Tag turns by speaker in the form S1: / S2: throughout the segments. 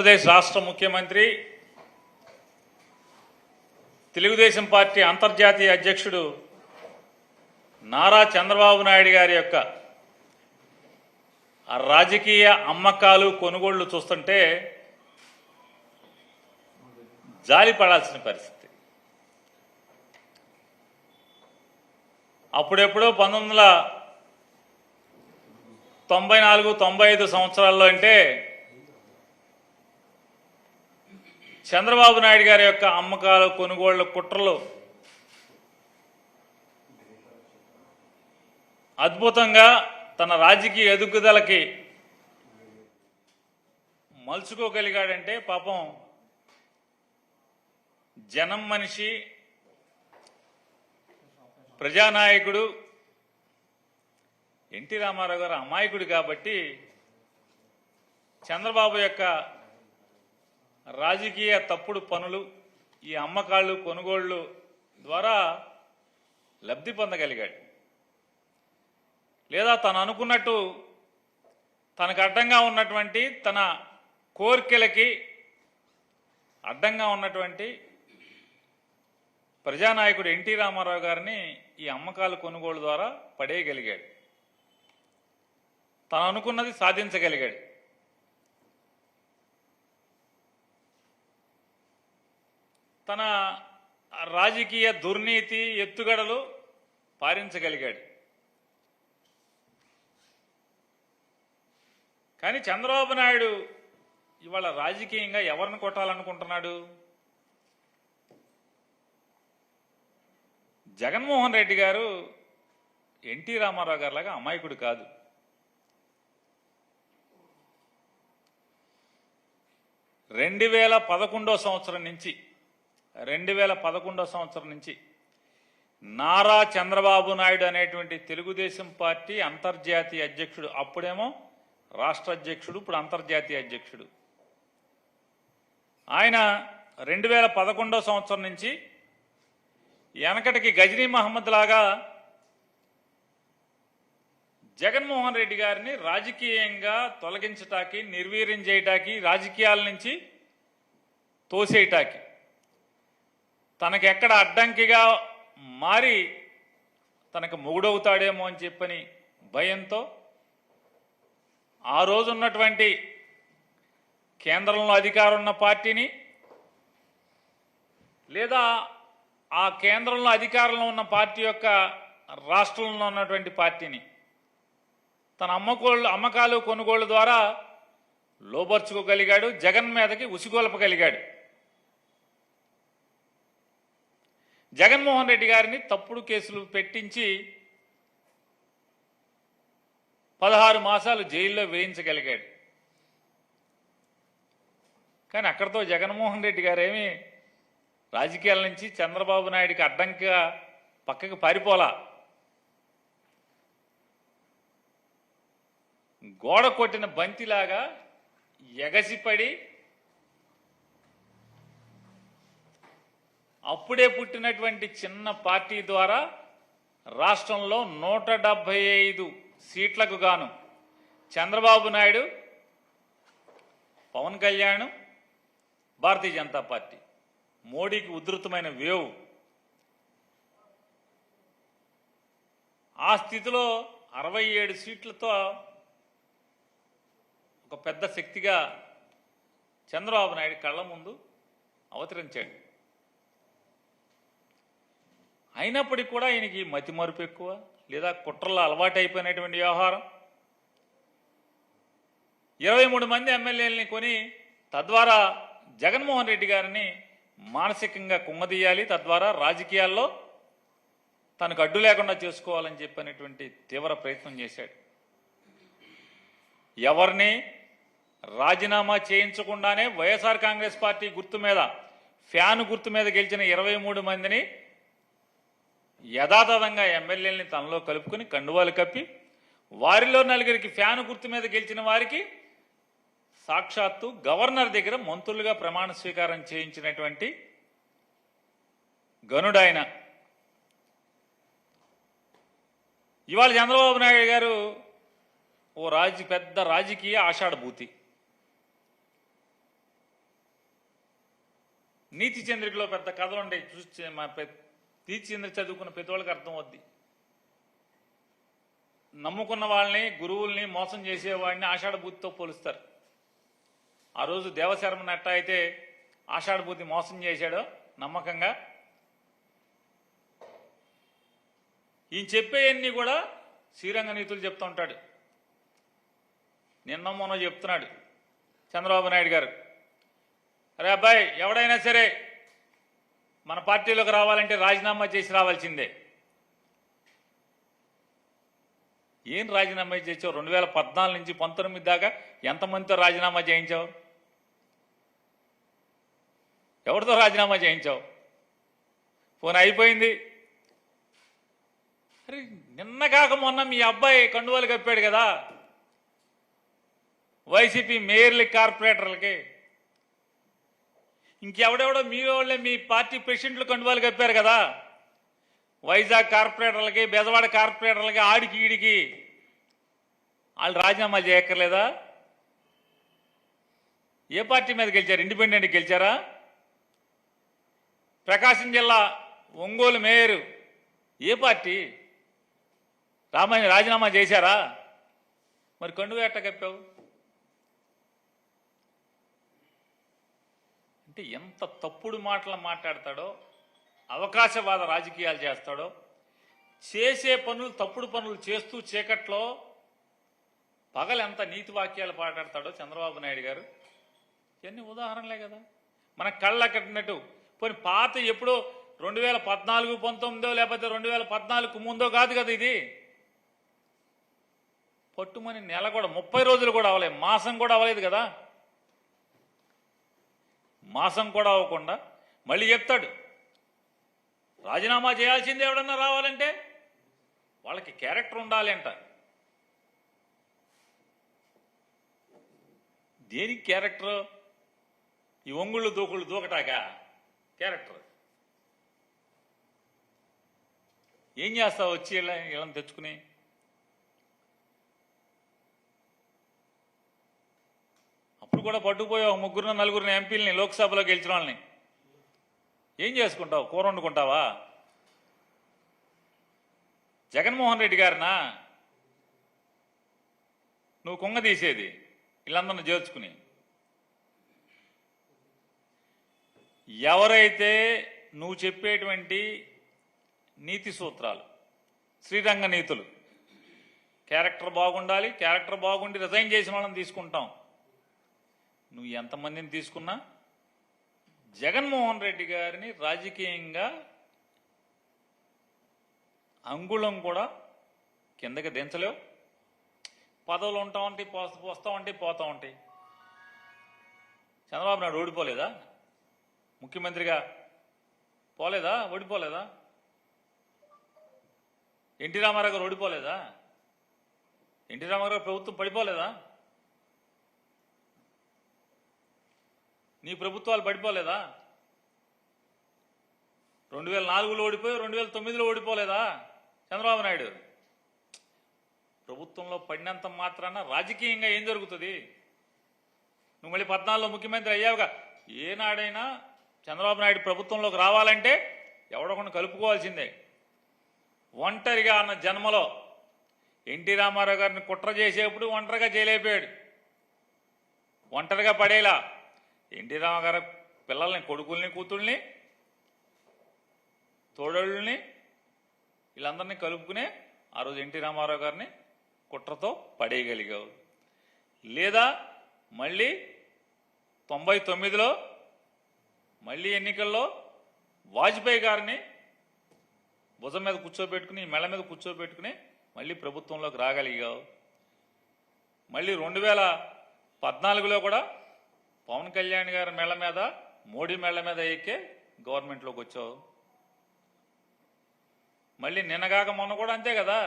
S1: ఆంధ్రప్రదేశ్ రాష్ట్ర ముఖ్యమంత్రి తెలుగుదేశం పార్టీ అంతర్జాతీయ అధ్యక్షుడు నారా చంద్రబాబు నాయుడు గారి యొక్క ఆ రాజకీయ అమ్మకాలు కొనుగోళ్ళు చూస్తుంటే జాలి పడాల్సిన పరిస్థితి. అప్పుడెప్పుడో పంతొమ్మిది వందల తొంభై నాలుగు తొంభై ఐదు సంవత్సరాల్లో అంటే చంద్రబాబు నాయుడు గారి యొక్క అమ్మకాలు కొనుగోళ్ళ కుట్రలు అద్భుతంగా తన రాజకీయ ఎదుగుదలకి మలుచుకోగలిగాడంటే పాపం జనం మనిషి ప్రజానాయకుడు ఎన్టీ రామారావు గారు అమాయకుడు కాబట్టి చంద్రబాబు యొక్క రాజకీయ తప్పుడు పనులు ఈ అమ్మకాళ్ళు కొనుగోళ్ళు ద్వారా లబ్ధి పొందగలిగాడు. లేదా తను అనుకున్నట్టు తనకు అడ్డంగా ఉన్నటువంటి తన కోరికలకి అడ్డంగా ఉన్నటువంటి ప్రజానాయకుడు ఎన్టీ రామారావు గారిని ఈ అమ్మకాలు కొనుగోలు ద్వారా పడేయగలిగాడు. తను అనుకున్నది సాధించగలిగాడు. తన రాజకీయ దుర్నీతి ఎత్తుగడలు పారించగలిగాడు. కానీ చంద్రబాబు నాయుడు ఇవాళ రాజకీయంగా ఎవరిని కొట్టాలనుకుంటున్నాడు? జగన్మోహన్ రెడ్డి గారు ఎన్టీ రామారావు గారిలాగా అమాయకుడు కాదు. రెండు వేల పదకొండో సంవత్సరం నుంచి రెండు వేల పదకొండో సంవత్సరం నుంచి నారా చంద్రబాబు నాయుడు అనేటువంటి తెలుగుదేశం పార్టీ అంతర్జాతీయ అధ్యక్షుడు. అప్పుడేమో రాష్ట్ర అధ్యక్షుడు ఇప్పుడు అంతర్జాతీయ అధ్యక్షుడు. ఆయన రెండు వేల పదకొండో సంవత్సరం నుంచి వెనకటికి గజనీ మహమ్మద్ లాగా జగన్మోహన్ రెడ్డి గారిని రాజకీయంగా తొలగించటానికి నిర్వీర్యం చేయటానికి రాజకీయాల నుంచి తోసేయటానికి తనకి ఎక్కడ అడ్డంకిగా మారి తనకు మొగుడవుతాడేమో అని చెప్పని భయంతో ఆ రోజున్నటువంటి కేంద్రంలో అధికారం ఉన్న పార్టీని లేదా ఆ కేంద్రంలో అధికారంలో ఉన్న పార్టీ యొక్క రాష్ట్రంలో ఉన్నటువంటి పార్టీని తన అమ్మకోళ్ళు అమ్మకాలు కొనుగోళ్ళ ద్వారా లోబర్చుకోగలిగాడు జగన్ మీదకి ఉసిగొల్పగలిగాడు. జగన్మోహన్ రెడ్డి గారిని తప్పుడు కేసులు పెట్టించి పదహారు మాసాలు జైల్లో వేయించగలిగాడు. కానీ అక్కడితో జగన్మోహన్ రెడ్డి గారేమి రాజకీయాల నుంచి చంద్రబాబు నాయుడికి అడ్డంకిగా పక్కకి పారిపోలా. గోడ కొట్టిన బంతిలాగా ఎగసిపడి అప్పుడే పుట్టినటువంటి చిన్న పార్టీ ద్వారా రాష్ట్రంలో నూట డెబ్బై ఐదు సీట్లకు గాను చంద్రబాబు నాయుడు పవన్ కళ్యాణ్ భారతీయ జనతా పార్టీ. మోడీకి ఉధృతమైన వేవ్. ఆ స్థితిలో అరవై ఏడు సీట్లతో ఒక పెద్ద శక్తిగా చంద్రబాబు నాయుడు కళ్ళ ముందు అవతరించాడు. అయినప్పటికీ కూడా ఈయనకి మతి మరుపు ఎక్కువ లేదా కుట్రలో అలవాటు అయిపోయినటువంటి వ్యవహారం. ఇరవై మూడు మంది ఎమ్మెల్యేలని కొని తద్వారా జగన్మోహన్ రెడ్డి గారిని మానసికంగా కుమ్మదీయాలి తద్వారా రాజకీయాల్లో తనకు అడ్డు లేకుండా చేసుకోవాలని చెప్పినటువంటి తీవ్ర ప్రయత్నం చేశాడు. ఎవరిని రాజీనామా చేయించకుండానే వైఎస్ఆర్ కాంగ్రెస్ పార్టీ గుర్తు మీద ఫ్యాన్ గుర్తు మీద గెలిచిన ఇరవై మూడు మందిని యథాతథంగా ఎమ్మెల్యేలని తనలో కలుపుకొని కండువాలు కప్పి వారిలో నలుగురికి ఫ్యాన్ గుర్తు మీద గెలిచిన వారికి సాక్షాత్తు గవర్నర్ దగ్గర మంత్రులుగా ప్రమాణ స్వీకారం చేయించినటువంటి గనుడాయన. ఇవాళ చంద్రబాబు నాయుడు గారు ఓ రాజ పెద్ద రాజకీయ ఆషాఢభూతి. నీతి చంద్రికలో పెద్ద కథలు ఉంటాయి చూసి మా తీర్చింద్ర చదువుకున్న ప్రతి అర్థం అవుద్ది. నమ్ముకున్న వాళ్ళని గురువుల్ని మోసం చేసేవాడిని ఆషాఢభూతితో పోలుస్తారు. ఆ రోజు దేవశర్మని నట్ట అయితే ఆషాఢభూతి మోసం చేశాడో నమ్మకంగా. ఈయన చెప్పేవన్నీ కూడా శ్రీరంగ నీతులు చెప్తూ ఉంటాడు. నిన్న మొన్న చెప్తున్నాడు చంద్రబాబు నాయుడు గారు. అరే అబ్బాయి ఎవడైనా సరే మన పార్టీలోకి రావాలంటే రాజీనామా చేసి రావాల్సిందే. ఏం రాజీనామా చేసావు? రెండు వేల పద్నాలుగు నుంచి పంతొమ్మిది దాకా ఎంతమందితో రాజీనామా చేయించావు? ఎవరితో రాజీనామా చేయించావు? ఫోన్ అయిపోయింది. అరే నిన్న కాక మొన్న మీ అబ్బాయి కండువాలు కప్పాడు కదా. వైసీపీ మేయర్లకి కార్పొరేటర్లకి ఇంకెవడెవడో మీ వాళ్ళే మీ పార్టీ ప్రెసిడెంట్లు కండువాలు కప్పారు కదా. వైజాగ్ కార్పొరేటర్లకి బెదవాడ కార్పొరేటర్లకి ఆడికి ఈడికి. వాళ్ళు రాజీనామా చేయక్కర్లేదా? ఏ పార్టీ మీద గెలిచారు? ఇండిపెండెంట్ గెలిచారా? ప్రకాశం జిల్లా ఒంగోలు మేయరు ఏ పార్టీ? రామాయణ రాజీనామా చేశారా? మరి కండువా ఎట్ట కప్పావు? అంటే ఎంత తప్పుడు మాటలు మాట్లాడతాడో అవకాశవాద రాజకీయాలు చేస్తాడో చేసే పనులు తప్పుడు పనులు చేస్తూ చీకట్లో పగలు ఎంత నీతి వాక్యాలు మాట్లాడతాడో చంద్రబాబు నాయుడు గారు. ఇవన్నీ ఉదాహరణలే కదా. మన కళ్ళ కట్టినట్టు. పోనీ పాత ఎప్పుడో రెండు వేల పద్నాలుగు పంతొమ్మిదో లేకపోతే రెండు వేల పద్నాలుగు ముందో కాదు కదా ఇది. పట్టుమని నెల కూడా ముప్పై రోజులు కూడా అవ్వలేదు. మాసం కూడా అవ్వలేదు కదా. మాసం కూడా అవ్వకుండా మళ్ళీ చెప్తాడు. రాజీనామా చేయాల్సింది ఎవడన్నా రావాలంటే వాళ్ళకి క్యారెక్టర్ ఉండాలి అంట. దేనికి క్యారెక్టర్? ఈ ఒంగుళ్ళు దూకుళ్ళు దూకటాక? క్యారెక్టర్. ఏం చేస్తావు? వచ్చి ఇలా వీళ్ళని తెచ్చుకుని అప్పుడు కూడా పట్టుకుపోయావు ముగ్గురు నలుగురిని ఎంపీలని లోక్సభలో గెలిచిన వాళ్ళని. ఏం చేసుకుంటావు? కూర వండుకుంటావా? జగన్మోహన్ రెడ్డి గారినా? నువ్వు కుంగ తీసేది వీళ్ళందరిని చేర్చుకుని ఎవరైతే నువ్వు చెప్పేటువంటి నీతి సూత్రాలు శ్రీరంగ నీతులు క్యారెక్టర్ బాగుండాలి క్యారెక్టర్ బాగుండి రిజైన్ చేసిన వాళ్ళని తీసుకుంటాం. నువ్వు ఎంతమందిని తీసుకున్నా జగన్మోహన్ రెడ్డి గారిని రాజకీయంగా అంగుళం కూడా కిందకి దించలేవు. పదవులు ఉంటా ఉంటాయి పోస్తా పోస్తా ఉంటాయి పోతూ ఉంటాయి. చంద్రబాబు నాయుడు ఓడిపోలేదా? ముఖ్యమంత్రిగా పోలేదా? ఓడిపోలేదా? ఎన్టీ రామారావు గారు ఓడిపోలేదా? ఎన్టీ రామారావు ప్రభుత్వం పడిపోలేదా? నీ ప్రభుత్వాలు పడిపోలేదా? రెండు వేల నాలుగులో ఓడిపోయి రెండు వేల తొమ్మిదిలో ఓడిపోలేదా? చంద్రబాబు నాయుడు? ప్రభుత్వంలో పడినంత మాత్రాన రాజకీయంగా ఏం జరుగుతుంది? నువ్వు మళ్ళీ పద్నాలుగులో ముఖ్యమంత్రి అయ్యావుగా. ఏనాడైనా చంద్రబాబు నాయుడు ప్రభుత్వంలోకి రావాలంటే ఎవడొకడు కలుపుకోవాల్సిందే. ఒంటరిగా అన్న జన్మలో ఎన్టీ రామారావు గారిని కుట్ర చేసేప్పుడు ఒంటరిగా చేయలేకపోయాడు ఒంటరిగా పడేలా. ఎన్టీ రామారావు పిల్లల్ని కొడుకుల్ని కూతుళ్ళని తోడళ్ళని వీళ్ళందరినీ కలుపుకునే ఆ రోజు ఎన్టీ రామారావు గారిని కుట్రతో పడేయగలిగావు. లేదా మళ్ళీ తొంభై తొమ్మిదిలో మళ్ళీ ఎన్నికల్లో వాజ్పేయి గారిని భుజం మీద కూర్చోబెట్టుకుని మెళ్ళ మీద కూర్చోబెట్టుకుని మళ్ళీ ప్రభుత్వంలోకి రాగలిగావు. మళ్ళీ రెండు వేల పద్నాలుగులో కూడా పవన్ కళ్యాణ్ గారి మెళ్ళ మీద మోడీ మెళ్ళ మీద ఎక్కే గవర్నమెంట్లోకి వచ్చావు. మళ్ళీ నిన్నగాక మొన్న కూడా అంతే కదా.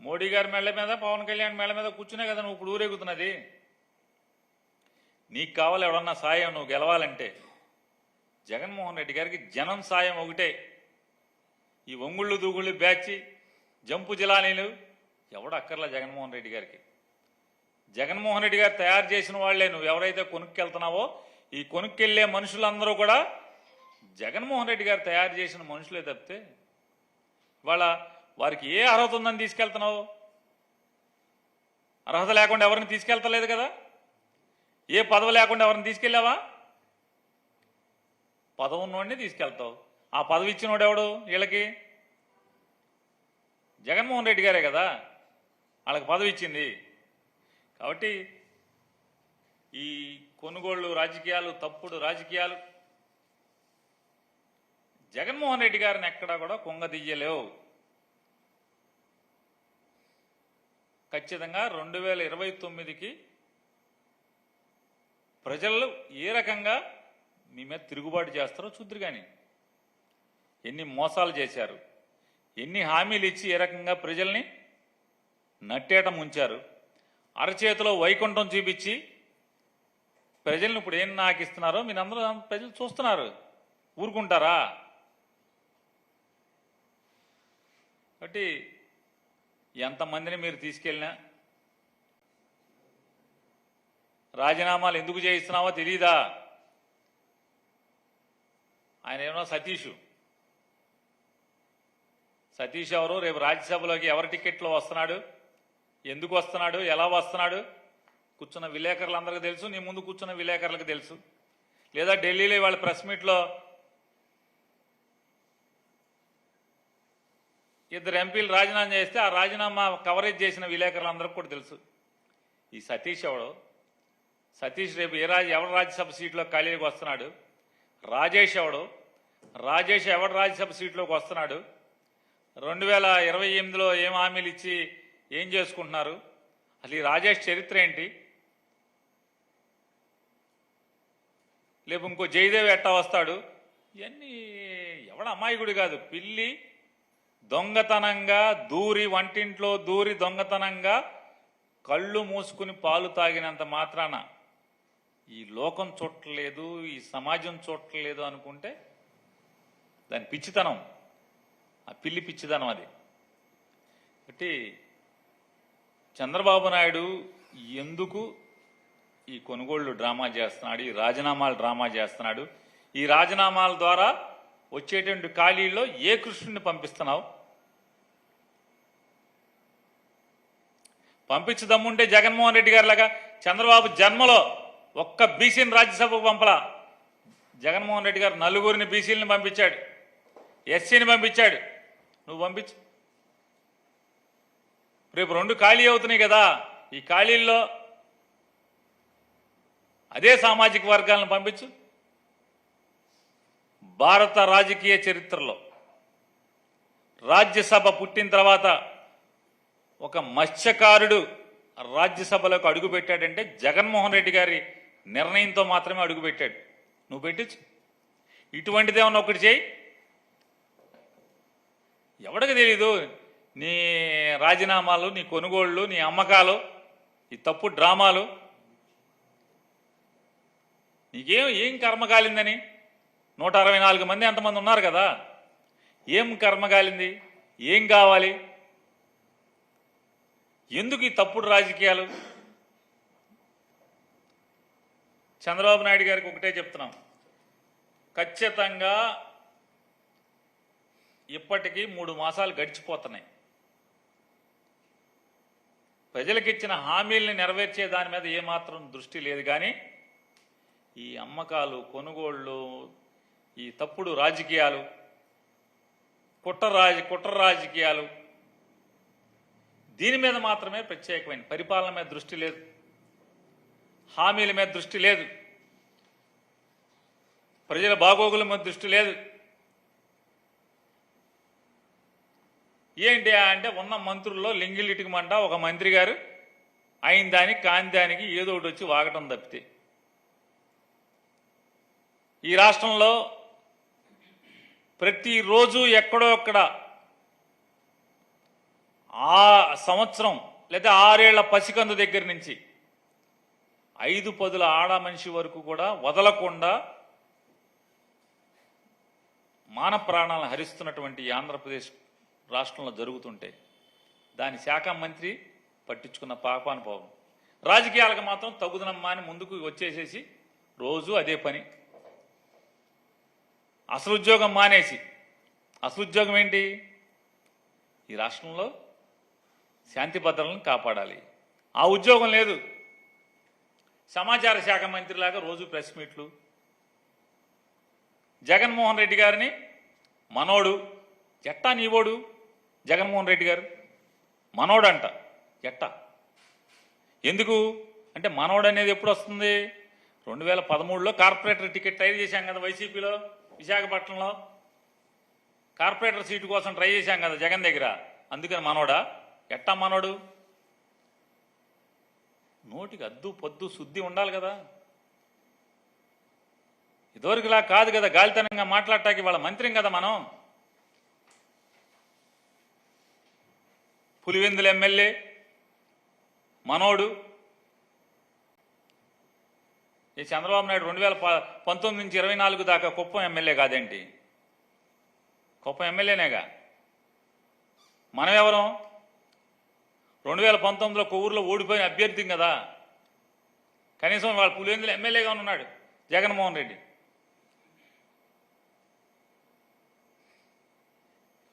S1: మోడీ గారి మెళ్ళ మీద పవన్ కళ్యాణ్ మెళ్ళ మీద కూర్చునే కదా నువ్వు ఇప్పుడు ఊరేగుతున్నది. నీకు కావాలి ఎవడన్నా సాయం నువ్వు గెలవాలంటే. జగన్మోహన్ రెడ్డి గారికి జనం సాయం ఒకటే. ఈ ఒంగుళ్ళు దూగుళ్ళు బ్యాచి జంపు జిలానీలు ఎవడు అక్కర్లా జగన్మోహన్ రెడ్డి గారికి? జగన్మోహన్ రెడ్డి గారు తయారు చేసిన వాళ్ళే నువ్వు ఎవరైతే కొనుక్కెళ్తున్నావో ఈ కొనుక్కెళ్ళే మనుషులందరూ కూడా జగన్మోహన్ రెడ్డి గారు తయారు చేసిన మనుషులే తప్పితే వాళ్ళ వారికి ఏ అర్హత ఉందని తీసుకెళ్తున్నావు? అర్హత లేకుండా ఎవరిని తీసుకెళ్తలేదు కదా? ఏ పదవి లేకుండా ఎవరిని తీసుకెళ్ళావా? పదవి ఉన్నోడిని తీసుకెళ్తావు. ఆ పదవి ఇచ్చినోడు ఎవడు వీళ్ళకి? జగన్మోహన్ రెడ్డి గారే కదా. వాళ్ళకి పదవి ఇచ్చింది. కాబట్టి ఈ కొనుగోళ్ళు రాజకీయాలు తప్పుడు రాజకీయాలు జగన్మోహన్ రెడ్డి గారిని ఎక్కడా కూడా కుంగదీయలేవు. ఖచ్చితంగా రెండు వేల ఇరవై తొమ్మిదికి ప్రజలు ఏ రకంగా మీ మీద తిరుగుబాటు చేస్తారో చూద్దరు కానీ ఎన్ని మోసాలు చేశారు ఎన్ని హామీలు ఇచ్చి ఏ రకంగా ప్రజల్ని నట్టేట ముంచారు అరచేతిలో వైకుంఠం చూపించి ప్రజల్ని ఇప్పుడు ఏం నాకు ఇస్తున్నారో మీరందరూ ప్రజలు చూస్తున్నారు. ఊరుకుంటారా? కాబట్టి ఎంతమందిని మీరు తీసుకెళ్ళినా రాజీనామాలు ఎందుకు చేయిస్తున్నావో తెలీదా? ఆయన ఏమన్నా సతీష్? సతీష్ ఎవరు? రేపు రాజ్యసభలోకి ఎవరి టికెట్లో వస్తున్నాడు? ఎందుకు వస్తున్నాడు? ఎలా వస్తున్నాడు? కూర్చున్న విలేకరులందరికీ తెలుసు నీ ముందు కూర్చున్న విలేకరులకు తెలుసు. లేదా ఢిల్లీలో వాళ్ళ ప్రెస్ మీట్లో ఇద్దరు ఎంపీలు రాజీనామా చేస్తే ఆ రాజీనామా కవరేజ్ చేసిన విలేకరులందరికీ కూడా తెలుసు. ఈ సతీష్ ఎవడు? సతీష్ రేపు ఏ రాజ ఎవరు రాజ్యసభ సీట్లో ఖాళీకి వస్తున్నాడు? రాజేష్ ఎవడు? రాజేష్ ఎవడు రాజ్యసభ సీట్లోకి వస్తున్నాడు? రెండు వేల ఇరవై ఎనిమిదిలో ఏం హామీలు ఇచ్చి ఏం చేసుకుంటున్నారు? అసలు ఈ రాజేష్ చరిత్ర ఏంటి? లేపు ఇంకో జయదేవ్ ఎట్టా వస్తాడు? ఇవన్నీ ఎవడ అమాయకుడు కాదు. పిల్లి దొంగతనంగా దూరి వంటింట్లో దూరి దొంగతనంగా కళ్ళు మూసుకుని పాలు తాగినంత మాత్రాన ఈ లోకం చూడట్లేదు ఈ సమాజం చూడట్లేదు అనుకుంటే దాని పిచ్చితనం ఆ పిల్లి పిచ్చితనం అది. కాబట్టి చంద్రబాబు నాయుడు ఎందుకు ఈ కొనుగోళ్ళు డ్రామా చేస్తున్నాడు ఈ రాజీనామాలు డ్రామా చేస్తున్నాడు? ఈ రాజీనామాల ద్వారా వచ్చేటువంటి ఖాళీల్లో ఏ కృష్ణుని పంపిస్తున్నావు? పంపించదమ్ముంటే జగన్మోహన్ రెడ్డి గారి లాగా చంద్రబాబు జన్మలో ఒక్క బీసీని రాజ్యసభకు పంపలా. జగన్మోహన్ రెడ్డి గారు నలుగురిని బీసీలను పంపించాడు ఎస్సీని పంపించాడు. నువ్వు పంపించు. రేపు రెండు ఖాళీ అవుతున్నాయి కదా. ఈ ఖాళీల్లో అదే సామాజిక వర్గాలను పంపించు. భారత రాజకీయ చరిత్రలో రాజ్యసభ పుట్టిన తర్వాత ఒక మత్స్యకారుడు రాజ్యసభలోకి అడుగుపెట్టాడంటే జగన్మోహన్ రెడ్డి గారి నిర్ణయంతో మాత్రమే అడుగుపెట్టాడు. నువ్వు పెట్టచ్చు ఇటువంటిదేమన్నా ఒకటి చేయి. ఎవడికి తెలీదు. నీ రాజీనామాలు నీ కొనుగోళ్ళు నీ అమ్మకాలు ఈ తప్పు డ్రామాలు. నీకేం ఏం కర్మ కాలిందని? నూట అరవై నాలుగు మంది ఎంతమంది ఉన్నారు కదా? ఏం కర్మ కాలింది? ఏం కావాలి? ఎందుకు ఈ తప్పుడు రాజకీయాలు? చంద్రబాబు నాయుడు గారికి ఒకటే చెప్తున్నాం. ఖచ్చితంగా ఇప్పటికీ మూడు మాసాలు గడిచిపోతున్నాయి. ప్రజలకిచ్చిన హామీల్ని నెరవేర్చే దాని మీద ఏమాత్రం దృష్టి లేదు కానీ ఈ అమ్మకాలు కొనుగోళ్ళు ఈ తప్పుడు రాజకీయాలు కుట్ర రాజ కుట్ర రాజకీయాలు దీని మీద మాత్రమే ప్రత్యేకమైన పరిపాలన మీద దృష్టి లేదు. హామీల మీద దృష్టి లేదు. ప్రజల బాగోగుల మీద దృష్టి లేదు. ఏంటి అంటే ఉన్న మంత్రుల్లో లింగిలిటికమంట ఒక మంత్రి గారు అయిన దానికి కాని దానికి ఏదో ఒకటి వచ్చి వాగటం తప్పితే. ఈ రాష్ట్రంలో ప్రతిరోజు ఎక్కడో అక్కడ ఆ సంవత్సరం లేదా ఆరేళ్ళ పసికందు దగ్గర నుంచి ఐదు పదుల ఆడ మనిషి వరకు కూడా వదలకుండా మాన ప్రాణాలను హరిస్తున్నటువంటి ఈ ఆంధ్రప్రదేశ్ రాష్ట్రంలో జరుగుతుంటే దాని శాఖ మంత్రి పట్టించుకున్న పాపానుపాపం రాజకీయాలకు మాత్రం తగుదనమ్మా అని ముందుకు వచ్చేసేసి రోజు అదే పని. అసలు ఉద్యోగం మానేసి. అసలు ఉద్యోగం ఏంటి? ఈ రాష్ట్రంలో శాంతి భద్రలను కాపాడాలి. ఆ ఉద్యోగం లేదు. సమాచార శాఖ మంత్రిలాగా రోజు ప్రెస్ మీట్లు. జగన్మోహన్ రెడ్డి గారిని మనోడు ఎట్టా నీవోడు? జగన్మోహన్ రెడ్డి గారు? మనోడంట. ఎట్టా? ఎందుకు? అంటే మనోడు అనేది ఎప్పుడు వస్తుంది? రెండు వేల పదమూడులో కార్పొరేటర్ టికెట్ ట్రై చేశాం కదా వైసీపీలో విశాఖపట్నంలో. కార్పొరేటర్ సీటు కోసం ట్రై చేశాం కదా జగన్ దగ్గర. అందుకని మనోడా? ఎట్టా మనోడు? నోటికి అద్దు పొద్దు శుద్ధి ఉండాలి కదా. ఇదివరకులా కాదు కదా గాలితనంగా మాట్లాడటానికి వాళ్ళ మంత్రిం కదా మనం. పులివెందుల ఎమ్మెల్యే మనోడు ఈ చంద్రబాబు నాయుడు రెండు వేల ప- పంతొమ్మిది నుంచి ఇరవై నాలుగు దాకా కుప్పం ఎమ్మెల్యే కాదేంటి? కుప్పం ఎమ్మెల్యేనేగా? మనం ఎవరం రెండు వేల పంతొమ్మిదిలో కొవ్వూరులో ఓడిపోయిన అభ్యర్థి కదా? కనీసం వాళ్ళ పులివెందుల ఎమ్మెల్యేగా ఉన్నాడు జగన్మోహన్ రెడ్డి.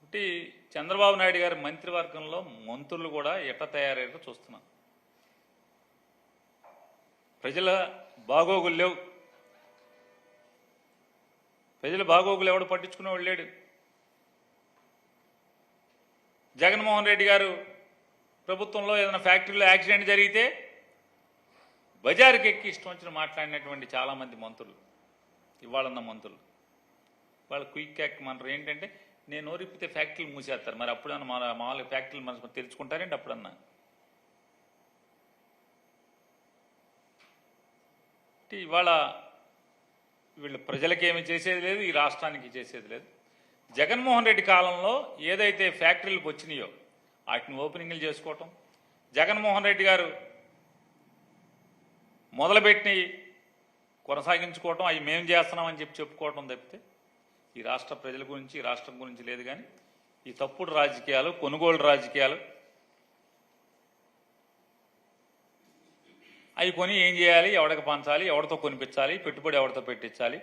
S1: కాబట్టి చంద్రబాబు నాయుడు గారి మంత్రివర్గంలో మంత్రులు కూడా ఎట్ట తయారయ్యారో చూస్తున్నాం. ప్రజల బాగోగులు లేవు. ప్రజల బాగోగులు ఎవడు పట్టించుకునేవాడు లేడు. జగన్మోహన్ రెడ్డి గారు ప్రభుత్వంలో ఏదైనా ఫ్యాక్టరీలో యాక్సిడెంట్ జరిగితే బజారుకి ఎక్కి ఇష్టం వచ్చిన మాట్లాడినటువంటి చాలామంది మంత్రులు ఇవాళన్న మంత్రులు. వాళ్ళు క్విక్ యాక్ మనరు ఏంటంటే నేను నోరిప్పితే ఫ్యాక్టరీలు మూసేస్తారు. మరి అప్పుడన్నా మా మామూలుగా ఫ్యాక్టరీలు మనసు తెరుచుకుంటారేంటి అప్పుడన్నా? ఇవాళ వీళ్ళు ప్రజలకి ఏమి చేసేది లేదు ఈ రాష్ట్రానికి చేసేది లేదు. జగన్మోహన్ రెడ్డి కాలంలో ఏదైతే ఫ్యాక్టరీలకు వచ్చినాయో వాటిని ఓపెనింగ్లు చేసుకోవటం జగన్మోహన్ రెడ్డి గారు మొదలుపెట్టి కొనసాగించుకోవటం అవి మేము చేస్తున్నామని చెప్పి చెప్పుకోవటం తప్పితే ఈ రాష్ట్ర ప్రజల గురించి ఈ రాష్ట్రం గురించి లేదు కానీ ఈ తప్పుడు రాజకీయాలు కొనుగోలు రాజకీయాలు అవి కొని ఏం చేయాలి? ఎవడికి పంచాలి? ఎవరితో కొనిపించాలి? పెట్టుబడి ఎవరితో పెట్టించాలి?